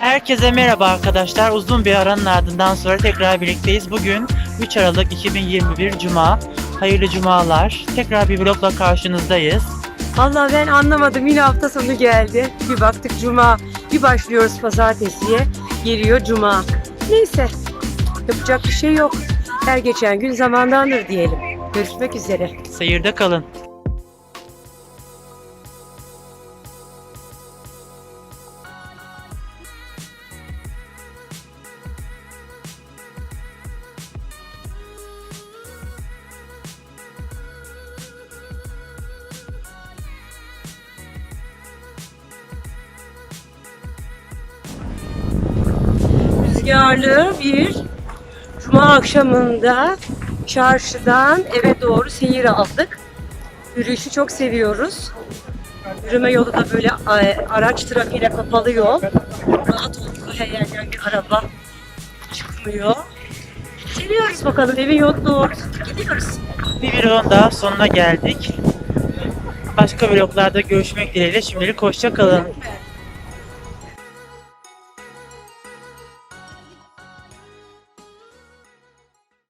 Herkese merhaba arkadaşlar. Uzun bir aranın ardından sonra tekrar birlikteyiz. Bugün 3 Aralık 2021 Cuma. Hayırlı cumalar. Tekrar bir vlogla karşınızdayız. Vallahi ben anlamadım. Yine hafta sonu geldi. Bir baktık cuma. Bir başlıyoruz pazartesiye. Geliyor cuma. Neyse. Yapacak bir şey yok. Her geçen gün zamandandır diyelim. Görüşmek üzere. Seyirde kalın. Rüzgarlı bir cuma akşamında çarşıdan eve doğru seyir aldık. Yürüyüşü çok seviyoruz. Yürüme yolu da böyle e, araç trafiğine kapalı yol. Rahat olduk. Her yerden bir araba çıkmıyor. Seviyoruz bakalım evin yolu doğru gidiyoruz. Bir vlogun daha sonuna geldik. Başka vloglarda görüşmek dileğiyle şimdilik hoşça kalın.